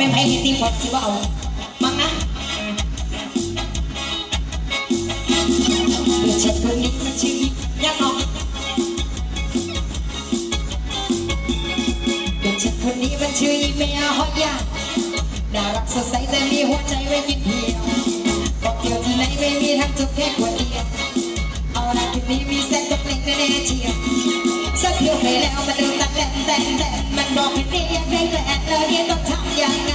แม่ไพ่ที่ตีพอดคิดว่าเอามั้งนะเดี๋ยวฉันเพิ่งยุคชีวิยังออเดี๋ฉันคนนี้มันชื่ออีเมียฮอยยาน่ารักสดใสแต่มีหัวใจไว้นิดเดียวบอกเที่ยวที่ไหนไม่มีทั้งจุดแค่คนเดียวเอาละคืนนี้มีแซ่บตกเล็กแน่เชียวสักเที่ยวไปแล้วมันดูตัดแต่แต่แต่มันบอกให้เรียกได้แต่เรเรียกต้องทำอย่าง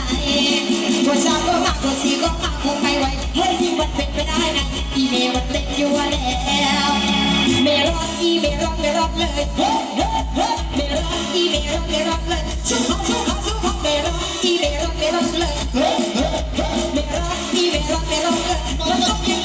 ชวนสาก็มากชวสี่ก็มากคงไปไวเฮ้ยที่มันเป็นไปได้นะอีเมลมันเป็นอยู่แล้วเมรอนอีเมรอนเมรอนเลยเฮ้เฮ้เฮ้เมรอนอีเมรอนเมรอนเลยสู้เขาชู้เขาสู้เมรอนอีเมรอนเมรอนเลยเฮ้เฮ้เฮ้เมรอนอีเมรอนเมรอนเลยมันต้องยัง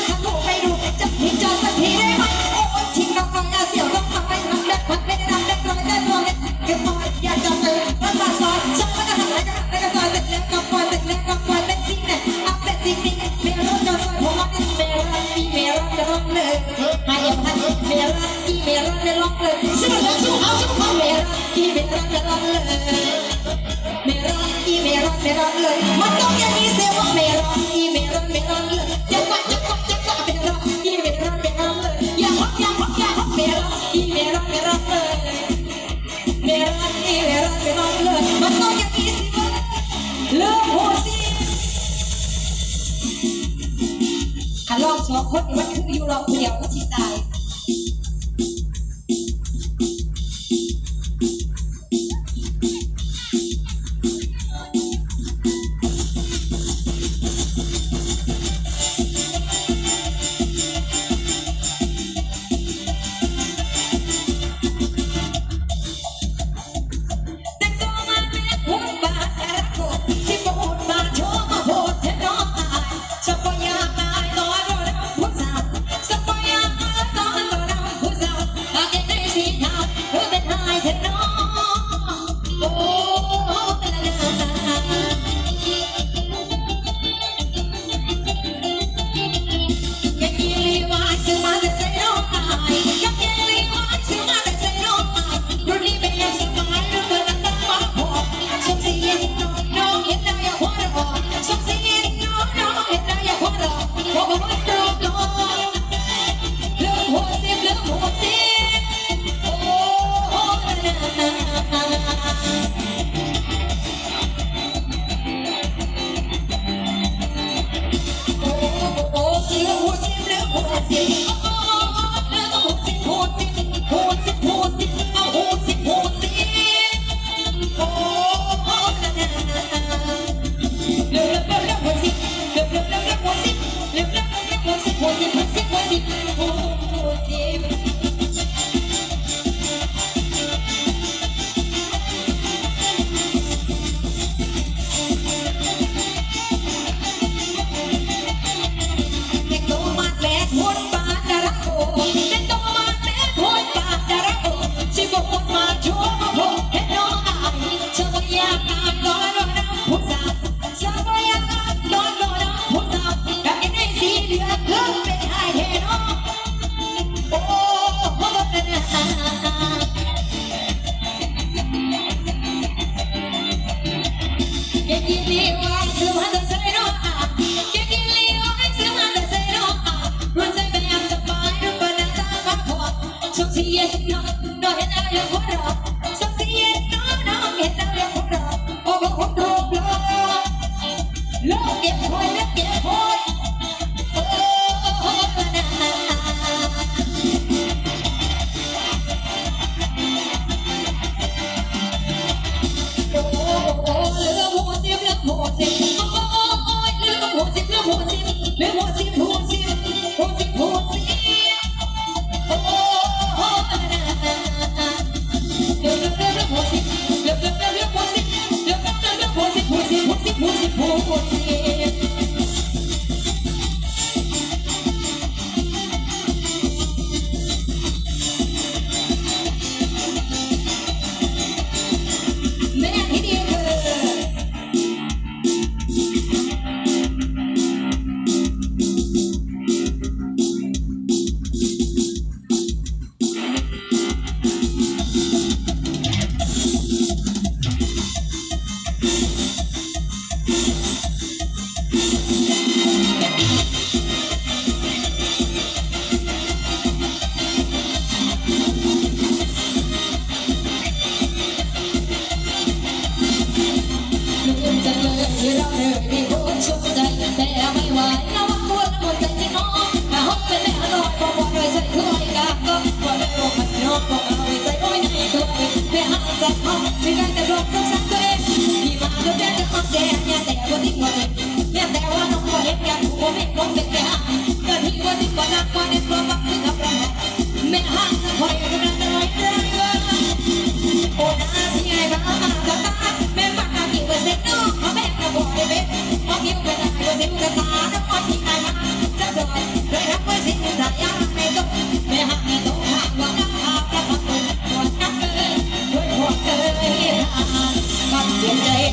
รัมรักเลมรักอมรักเลยมันต้องย่งนี้สีว่มรักอมรักไมรักเลยจะว่าจะว่าจะว่าไมรักอีมรักไมรักเลยอย่าวักอย่าวักอย่าวักไมรักอีมรักไมรักเลยไมรักอีมรักไมรักเลยมันต้องย่งนี้สีวเลิกหัวซีขันลองสอคนมันคืออยู่รอเดียวก็ชิตาย Look at boy, look at boy.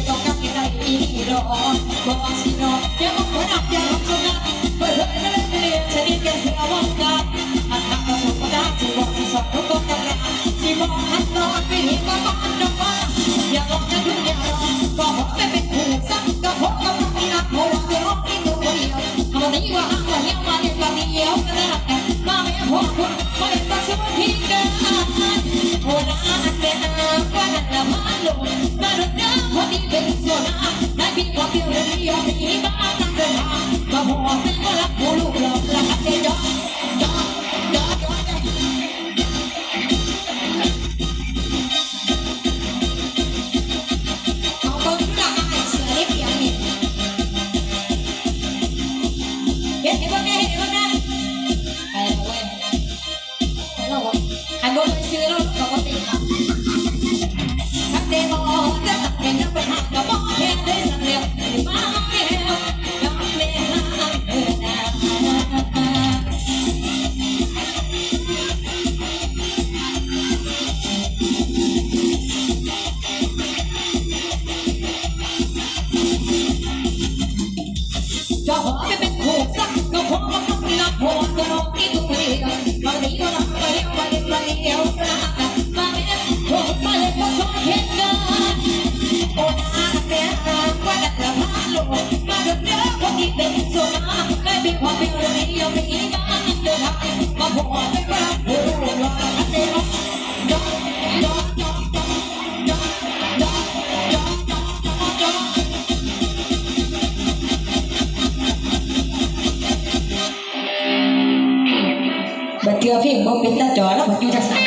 Don't come to me, don't. Don't ask me, don't. Don't come to me, don't. Vamos a Bật chưa phim bóng bít ta chó nó bật chưa chắc sẵn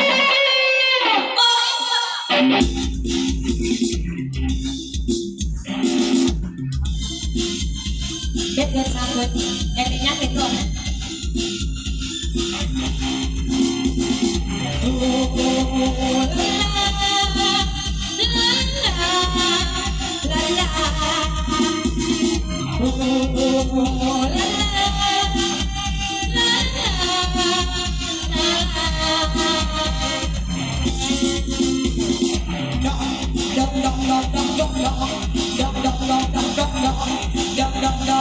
quên ta quên em bị nhắc đến rồi Dum dum dum dum dum dum. Dum dum dum dum dum dum.